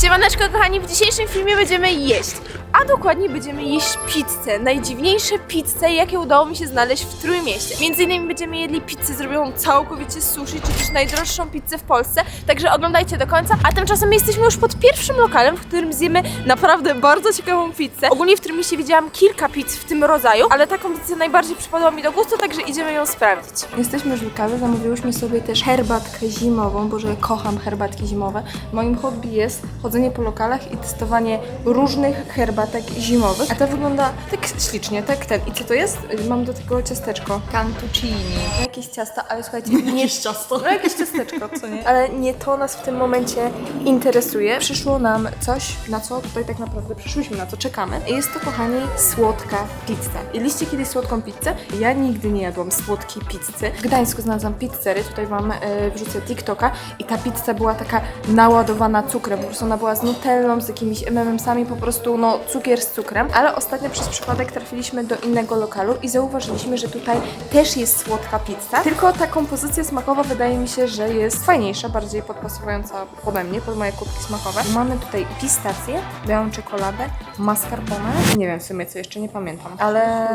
Siemaneczko kochani, w dzisiejszym filmie będziemy jeść, a dokładnie będziemy jeść pizzę, najdziwniejsze pizze jakie udało mi się znaleźć w Trójmieście. Między innymi będziemy jedli pizzę zrobioną całkowicie z sushi, czy też najdroższą pizzę w Polsce, także oglądajcie do końca, a tymczasem my jesteśmy już pod pierwszym lokalem, w którym zjemy naprawdę bardzo ciekawą pizzę. Ogólnie w Trójmieście widziałam kilka pizz w tym rodzaju, ale taką pizzę najbardziej przypadła mi do gustu, także idziemy ją sprawdzić. Jesteśmy już w lokalu, zamówiłyśmy sobie też herbatkę zimową, bo że kocham herbatki zimowe. Moim hobby jest chodzenie po lokalach i testowanie różnych herbatek zimowych. A ta wygląda tak ślicznie, tak ten. I co to jest? Mam do tego ciasteczko. Cantuccini. Jakieś ciasto, ale słuchajcie, nie... ciasto. No jakieś ciasteczko, co nie? Ale nie to nas w tym momencie interesuje. Przyszło nam coś, na co tutaj tak naprawdę przyszłyśmy, na co czekamy. Jest to, kochani, słodka pizza. Jedliście kiedyś słodką pizzę? Ja nigdy nie jadłam słodkiej pizzy. W Gdańsku znalazłam pizzery, tutaj wam e, wrzucę TikToka i ta pizza była taka naładowana cukrem. Po prostu ona była z nutellą, z jakimiś M&M'sami, po prostu no cukier z cukrem. Ale ostatnio przez przypadek trafiliśmy do innego lokalu i zauważyliśmy, że tutaj też jest słodka pizza. Tylko ta kompozycja smakowa wydaje mi się, że jest fajniejsza, bardziej podpasująca pode mnie, pod moje kubki smakowe. Mamy tutaj pistację, białą czekoladę, mascarpone. Nie wiem w sumie co jeszcze, nie pamiętam. Ale...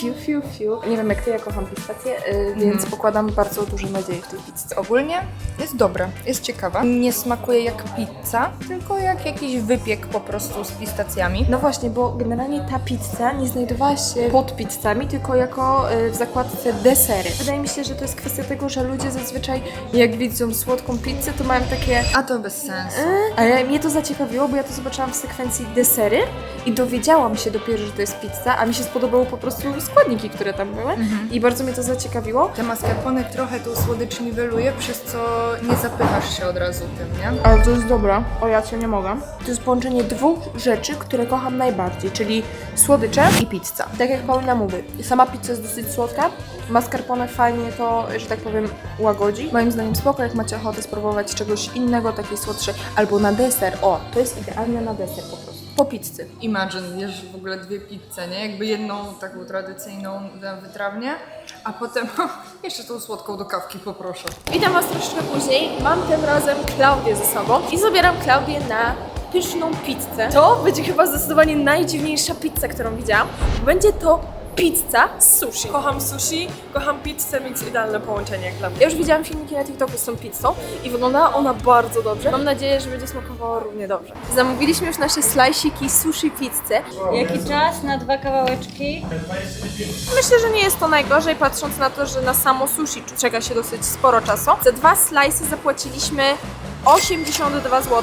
Fiu, fiu, fiu. Nie wiem jak ty, ja kocham pistację, yy, więc pokładam bardzo duże nadzieje w tej pizzy. Ogólnie jest dobra, jest ciekawa. Nie smakuje jak pizza, tylko jak jakiś wypiek po prostu z pistacjami. No właśnie, bo generalnie ta pizza nie znajdowała się pod pizzami, tylko jako y, w zakładce desery. Wydaje mi się, że to jest kwestia tego, że ludzie zazwyczaj jak widzą słodką pizzę, to mają takie A to bez sensu. ale mnie to zaciekawiło, bo ja to zobaczyłam w sekwencji desery i dowiedziałam się dopiero, że to jest pizza, a mi się spodobały po prostu składniki, które tam były i bardzo mnie to zaciekawiło. Te mascarpone trochę tą słodycz niweluje, przez co nie zapychasz się od razu tym, nie? Ale to jest dobra, o ja cię nie mogę. To jest połączenie dwóch rzeczy, które kocham najbardziej, czyli słodycze i pizza. Tak jak Paulina mówi, sama pizza jest dosyć słodka, mascarpone fajnie to, że tak powiem, łagodzi. Moim zdaniem spoko, jak macie ochotę spróbować czegoś innego, takiej słodszej, albo na deser. O, to jest idealne na deser po prostu. Po pizzy. Imagine, jesz w ogóle dwie pizze, nie? Jakby jedną taką tradycyjną wytrawnie, a potem jeszcze tą słodką do kawki poproszę. Witam Was troszeczkę później. Mam tym razem Klaudię ze sobą i zabieram Klaudię na pyszną pizzę. To będzie chyba zdecydowanie najdziwniejsza pizza, którą widziałam. Będzie to pizza z sushi. Kocham sushi, kocham pizzę, więc idealne połączenie jak dla mnie. Ja już widziałam filmiki na TikToku z tą pizzą i wyglądała ona bardzo dobrze. Mam nadzieję, że będzie smakowała równie dobrze. Zamówiliśmy już nasze slajsiki sushi pizzę. Jaki czas na dwa kawałeczki? Myślę, że nie jest to najgorzej, patrząc na to, że na samo sushi czeka się dosyć sporo czasu. Za dwa slice'y zapłaciliśmy 82 zł.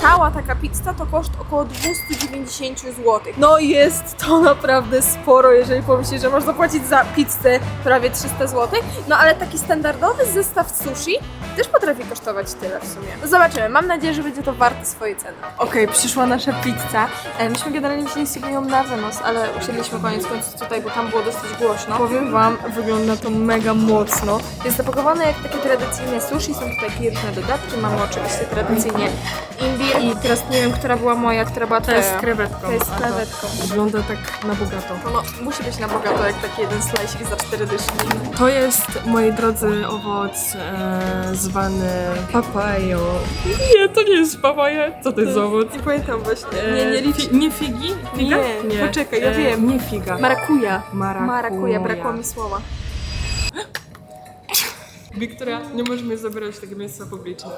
Cała taka pizza to koszt około 290 zł. No jest to naprawdę sporo, jeżeli pomyślisz, że można zapłacić za pizzę prawie 300 zł. No ale taki standardowy zestaw sushi też potrafi kosztować tyle w sumie. No zobaczymy, mam nadzieję, że będzie to warte swojej ceny. Okej, przyszła nasza pizza. E, Myśmy generalnie wzięli sobie ją na wynos, ale usiedliśmy koniec końców tutaj, bo tam było dosyć głośno. Powiem wam, wygląda to mega mocno. Jest zapakowane jak takie tradycyjne sushi, są tutaj piękne dodatki, mamy oczywiście tradycyjnie imbir i teraz nie wiem, która była moja, która była To jest z krewetką. To jest z a krewetką. Wygląda tak na bogato. No, musi być na bogato, jak taki jeden slice za cztery dyszki. To jest, moi drodzy, owoc e, zwany papają. Nie, to nie jest papaja. Co to jest za owoc? Nie pamiętam właśnie. E, Nie, nie licz. fi, nie figi? Figa? Nie, poczekaj, ja wiem. Nie figa. Marakuja. Marakuja, brakło mi słowa. Wiktoria, nie możemy zabierać tego miejsca publicznie.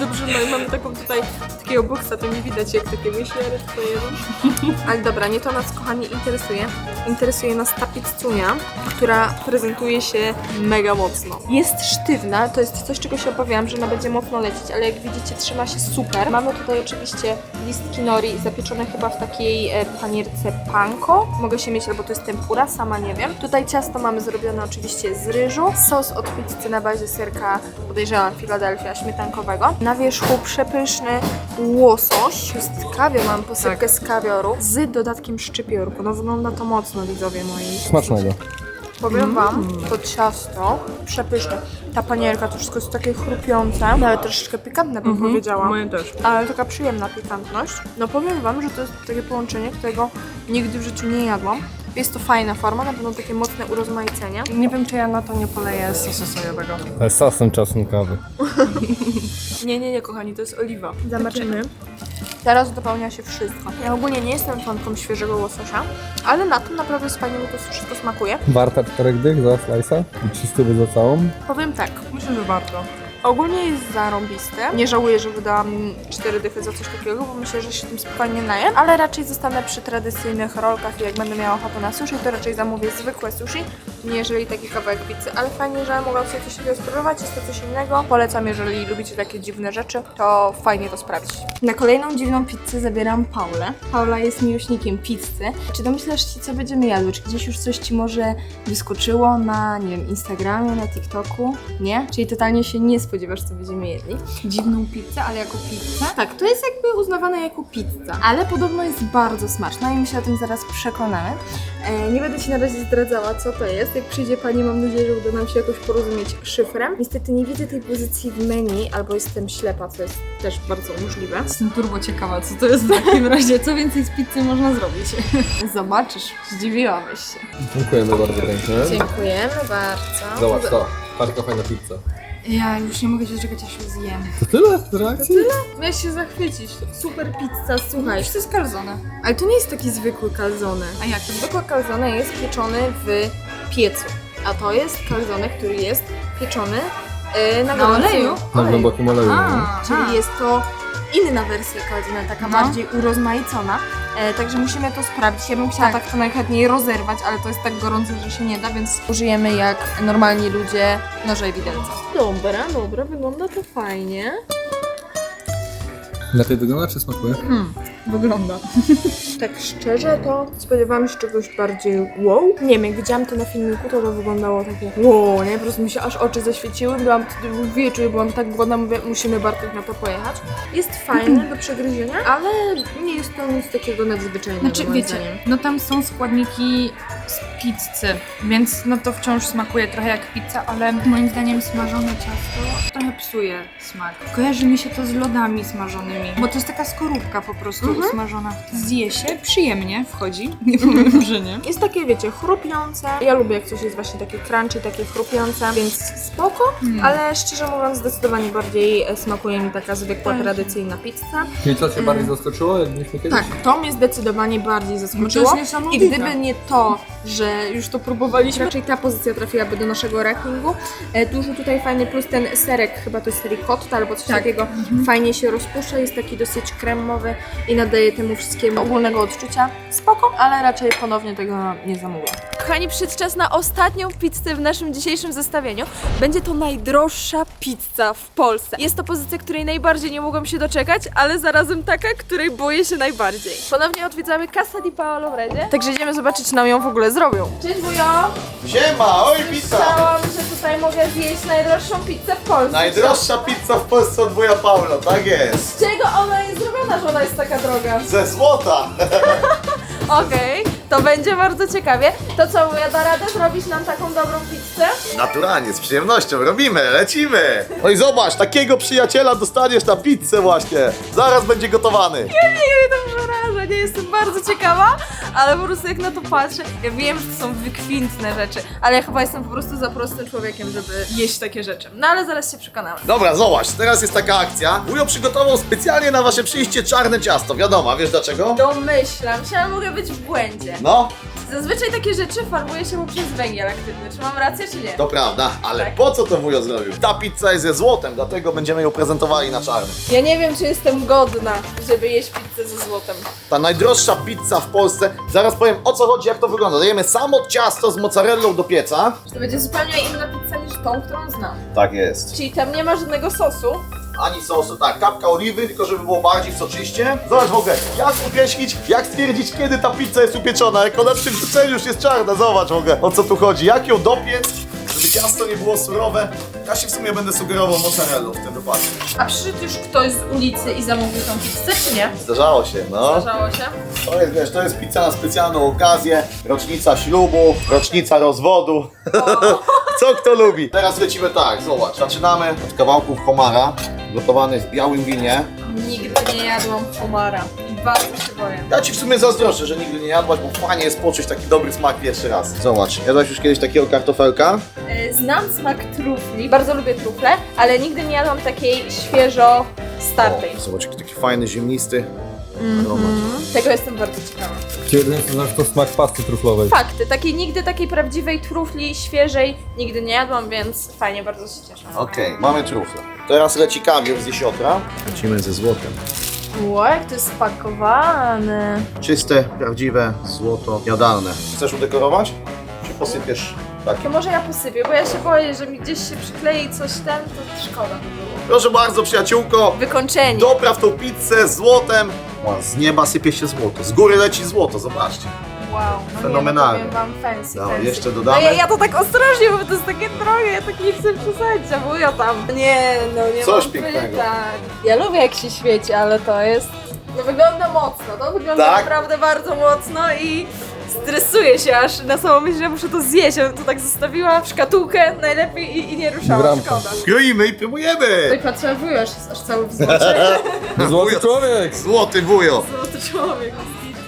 Dobrze, no i mamy taką tutaj, takiego boksa, to nie widać jak takie myślary tutaj jedzą. Ale dobra, nie to nas kochani interesuje. Interesuje nas ta pizzunia, która prezentuje się mega mocno. Jest sztywna, to jest coś, czego się obawiałam, że ona będzie mocno lecieć, ale jak widzicie trzyma się super. Mamy tutaj oczywiście listki nori zapieczone chyba w takiej e, panierce panko. Mogę się mieć, albo to jest tempura, sama nie wiem. Tutaj ciasto mamy zrobione oczywiście z ryżu. Sos od pizzy na bazie serka, podejrzewam, Philadelphia śmietankowego. Na wierzchu przepyszny łosoś. Jest kawior, mam posypkę z kawioru z dodatkiem szczypiorku. No wygląda to mocno, widzowie moi. Smacznego. Powiem wam, to ciasto przepyszne. Ta panierka to wszystko jest takie chrupiące, nawet troszeczkę pikantne bym powiedziała. Moje też. Ale taka przyjemna pikantność. No powiem wam, że to jest takie połączenie, którego nigdy w życiu nie jadłam. Jest to fajna forma, na pewno takie mocne urozmaicenie. Nie wiem, czy ja na to nie poleję sosu sojowego. Ale sosem czosnkowy. Nie, nie, nie, kochani, to jest oliwa. Zobaczymy. Teraz dopełnia się wszystko. Ja ogólnie nie jestem fanką świeżego łososia, ale na tym naprawdę fajnie mi to wszystko smakuje. Warta czterech dych za slice'a i 300 za całą. Powiem tak, Myślę, że warto. Ogólnie jest zarąbiste. Nie żałuję, że wydałam 4 dychy za coś takiego, bo myślę, że się tym spokojnie najem, ale raczej zostanę przy tradycyjnych rolkach i jak będę miała ochotę na sushi, to raczej zamówię zwykłe sushi, niżeli taki kawałek pizzy. Ale fajnie, że mogłam sobie coś takiego spróbować, jest to coś innego. Polecam, jeżeli lubicie takie dziwne rzeczy, to fajnie to sprawdzić. Na kolejną dziwną pizzę zabieram Paulę. Paula jest miłośnikiem pizzy. Czy domyślasz się, co będziemy jadły? Czy gdzieś już coś Ci może wyskoczyło na, nie wiem, Instagramie, na TikToku? Nie? Czyli totalnie się nie spodziewasz, co będziemy jedli? Dziwną pizzę, ale jako pizzę? Tak, to jest jakby uznawane jako pizza, ale podobno jest bardzo smaczna i my się o tym zaraz przekonamy. E, nie będę Ci na razie zdradzała, co to jest. Jak przyjdzie Pani, mam nadzieję, że uda nam się jakoś porozumieć szyfrem. Niestety nie widzę tej pozycji w menu, albo jestem ślepa, co jest też bardzo możliwe. Jestem turbo ciekawa, co to jest w takim razie. Co więcej z pizzy można zrobić? Zobaczysz, zdziwiłabyś się. Dziękujemy bardzo pięknie. Dziękujemy bardzo. Zobacz to. Patrz fajna pizza. Ja już nie mogę się doczekać, aż ją zjem. To tyle z reakcji? Miałeś się zachwycić. Super pizza, słuchaj. Już to jest kalzone. Ale to nie jest taki zwykły calzone. A jaki? Zwykły calzone jest pieczony w piecu, a to jest calzone, który jest pieczony e, na, Na gorącym oleju? Na głębokim oleju. no. A, Czyli jest to inna wersja calzone, taka No. bardziej urozmaicona. E, także musimy to sprawdzić. Ja bym chciała tak. Tak. to najchętniej rozerwać, ale to jest tak gorące, że się nie da, więc użyjemy jak normalni ludzie noża i widelca. Dobra, dobra, wygląda to fajnie. Lepiej wygląda czy smakuje? Wygląda. Tak szczerze, to spodziewałam się czegoś bardziej wow. Nie wiem, jak widziałam to na filmiku, to to wyglądało takie wow, nie? Po prostu mi się aż oczy zaświeciły, byłam wtedy w wieczu, byłam tak głodna, mówię, musimy Bartek na to pojechać. Jest fajne do przegryzienia, ale nie jest to nic takiego nadzwyczajnego Znaczy, wiecie, zdaniem. no tam są składniki z pizzy, więc no to wciąż smakuje trochę jak pizza, ale moim zdaniem smażone ciasto psuje smak. Kojarzy mi się to z lodami smażonymi, bo to jest taka skorupka po prostu usmażona. Zje się, przyjemnie wchodzi, nie powiem, że nie. Jest takie, wiecie, chrupiące. Ja lubię, jak coś jest właśnie takie crunchy, takie chrupiące, więc spoko, ale szczerze mówiąc, zdecydowanie bardziej e, smakuje mi taka zwykła, tradycyjna pizza. Czyli co Cię bardziej zaskoczyło, jak byliśmy kiedyś? Tak, to mnie zdecydowanie bardziej zaskoczyło. No niesamowite. I gdyby nie to, że już to próbowaliśmy, raczej ta pozycja trafiłaby do naszego rankingu. E, Dużo tutaj fajny plus ten serek, chyba to jest ricotta albo coś takiego, fajnie się rozpuszcza, jest taki dosyć kremowy i nadaje temu wszystkiemu ogólnego odczucia. Spoko, ale raczej ponownie tego nie zamówię. Kochani, przyszedł czas na ostatnią pizzę w naszym dzisiejszym zestawieniu. Będzie to najdroższa pizza w Polsce. Jest to pozycja, której najbardziej nie mogłam się doczekać, ale zarazem taka, której boję się najbardziej. Ponownie odwiedzamy Casa di Paolo w Redzie, także idziemy zobaczyć, czy nam ją w ogóle zrobią. Cześć wujo! Siema, oj pizza! Że tutaj mogę zjeść najdroższą pizzę w Polsce. Najdroższa pizza w Polsce od wuja Paulo, tak jest. Z czego ona jest zrobiona, że ona jest taka droga? Ze złota! Okej, to będzie bardzo ciekawie. To co, wuja, da radę zrobić nam taką dobrą pizzę? Naturalnie, z przyjemnością, robimy, lecimy! No i zobacz, takiego przyjaciela dostaniesz na pizzę właśnie. Zaraz będzie gotowany. Nie mnie to przeraża, nie jestem bardzo ciekawa, ale po prostu jak na to patrzę, ja wiem, że to są wykwintne rzeczy, ale ja chyba jestem po prostu za prostym człowiekiem, żeby jeść takie rzeczy. No ale zaraz się przekonamy. Dobra, zobacz, teraz jest taka akcja. Wujo przygotował specjalnie na wasze przyjście czarne ciasto, wiadomo, a wiesz dlaczego? Domyślam się, ale mogę być w błędzie. No, Zazwyczaj takie rzeczy farbuje się poprzez węgiel aktywny. Czy mam rację, czy nie? to prawda, ale Tak. po co to wujo zrobił? Ta pizza jest ze złotem, dlatego będziemy ją prezentowali na czarnym. Ja nie wiem, czy jestem godna, żeby jeść pizzę ze złotem. Ta najdroższa pizza w Polsce. Zaraz powiem o co chodzi, jak to wygląda. Dajemy samo ciasto z mozzarellą do pieca. To będzie zupełnie inna pizza niż tą, którą znam. Tak jest. Czyli tam nie ma żadnego sosu. Ani sosu, tak, kapka oliwy, tylko żeby było bardziej soczyście. Zobacz w ogóle, jak określić, jak stwierdzić, kiedy ta pizza jest upieczona. Jak ona przy już jest czarna, zobacz w ogóle, o co tu chodzi. Jak ją dopiec, ciasto nie było surowe. Ja się w sumie będę sugerował mozzarellą w tym wypadku. A przyszedł już ktoś z ulicy i zamówił tą pizzę, czy nie? Zdarzało się, no. Zdarzało się. To jest, wiesz, to jest pizza na specjalną okazję. Rocznica ślubu, rocznica rozwodu. Co kto lubi. Teraz lecimy tak, zobacz. Zaczynamy od kawałków komara, gotowany w białym winie. Nigdy nie jadłam homara bardzo się boję. Ja ci w sumie zazdroszczę, że nigdy nie jadłaś, bo fajnie jest poczuć taki dobry smak pierwszy raz. Zobacz, jadłaś już kiedyś takiego kartofelka? E, Znam smak trufli, bardzo lubię trufle, ale nigdy nie jadłam takiej świeżo startej. O, zobacz, jaki taki fajny, ziemnisty aromat. Tego jestem bardzo ciekawa. Co znasz to smak pasty truflowej. Fakty, takiej nigdy takiej prawdziwej trufli, świeżej, nigdy nie jadłam, więc fajnie, bardzo się cieszę. Okej, mamy trufle. Teraz leci kawior z jesiotra. Lecimy ze złotem. Ło, jak to jest spakowane. Czyste, prawdziwe złoto jadalne. Chcesz udekorować? Czy posypiesz tak? To może ja posypię, bo ja się boję, że mi gdzieś się przyklei coś ten, to szkoda by było. Proszę bardzo, przyjaciółko, Wykończenie. dopraw tą pizzę złotem. O, z nieba sypie się złoto, z góry leci złoto, zobaczcie. Wow, no Fenomenalnie. Nie, no powiem wam fancy, No, fancy. jeszcze No dodamy. ja, ja to tak ostrożnie, bo to jest takie drogie, ja tak nie chcę przesadzić, a wuja tam. Nie, no nie Coś mam pięknego. pytań. Ja lubię jak się świeci, ale to jest... No wygląda mocno, to wygląda Tak? naprawdę bardzo mocno i stresuję się aż na samą myśl, że muszę to zjeść. Ja bym to tak zostawiła w szkatułkę najlepiej i, i nie ruszała, Bramka. szkoda. Kroimy i próbujemy! Tutaj patrzę, już jest aż cały w złocie. Złoty człowiek! Złoty wujo. Złoty człowiek.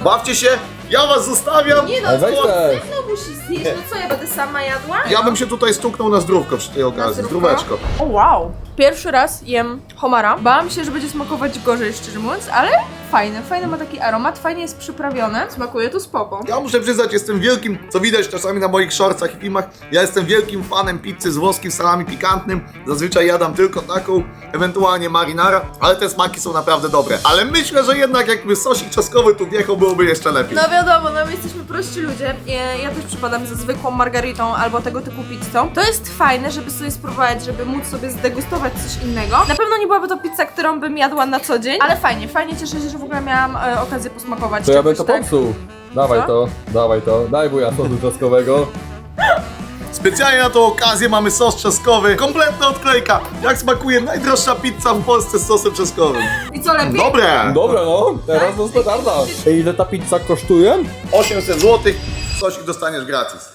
Bawcie się, ja was zostawiam. Nie no, Ale weź złoty też. no musi zjeść, no co, ja będę sama jadła? Ja bym się tutaj stuknął na zdrówko przy tej okazji, zdrówko? zdróweczko. O wow! Pierwszy raz jem homara. Bałam się, że będzie smakować gorzej, szczerze mówiąc, ale fajne, fajny ma taki aromat, fajnie jest przyprawione, smakuje to spoko. Ja muszę przyznać, jestem wielkim, co widać czasami na moich shortsach i filmach, ja jestem wielkim fanem pizzy z włoskim salami pikantnym. Zazwyczaj jadam tylko taką, ewentualnie marinara, ale te smaki są naprawdę dobre. Ale myślę, że jednak jakby sosik czaskowy tu wjechał, byłoby jeszcze lepiej. No wiadomo, no my jesteśmy prości ludzie. Ja, ja też przypadam ze zwykłą margaritą albo tego typu pizzą. To jest fajne, żeby sobie spróbować, żeby móc sobie zdegustować coś innego. Na pewno nie byłaby to pizza, którą bym jadła na co dzień, ale fajnie, fajnie cieszę się, że w ogóle miałam e, okazję posmakować To ja bym czegoś to tak. popsuł. Dawaj Co? to, dawaj to. Daj wuja sosu trzaskowego. Specjalnie na tą okazję mamy sos czeskowy, kompletna odklejka. Jak smakuje najdroższa pizza w Polsce z sosem czeskowym. I co lepiej? Dobre! Dobra no, teraz do standarda. Ile ta pizza kosztuje? 800 zł, sosik dostaniesz gratis.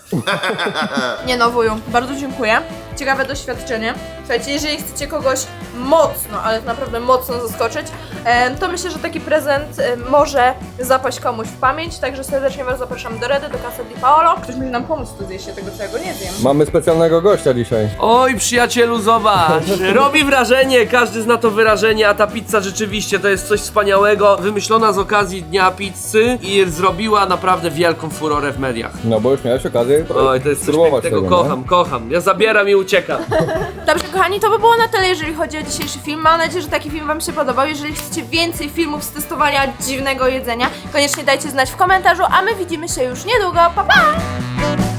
Nie no, wuju, bardzo dziękuję. Ciekawe doświadczenie. Słuchajcie, jeżeli chcecie kogoś mocno, ale naprawdę mocno zaskoczyć, to myślę, że taki prezent może zapaść komuś w pamięć, także serdecznie Was zapraszam do Redy, do Casa di Paolo. Ktoś może nam pomóc tu zjeść, tego całego nie zjem. Mamy specjalnego gościa dzisiaj. Oj, przyjacielu, zobacz! Robi wrażenie, każdy zna to wyrażenie, a ta pizza rzeczywiście to jest coś wspaniałego. Wymyślona z okazji Dnia Pizzy i zrobiła naprawdę wielką furorę w mediach. No bo już miałeś okazję Oj, to jest coś pięknego, tego, nie? kocham, kocham. Ja zabieram i uciekam. Dobrze, kochani, to by było na tyle, jeżeli chodzi o dzisiejszy film. Mam nadzieję, że taki film Wam się podobał. Jeżeli chcecie więcej filmów z testowania dziwnego jedzenia, koniecznie dajcie znać w komentarzu, a my widzimy się już niedługo. Pa, pa!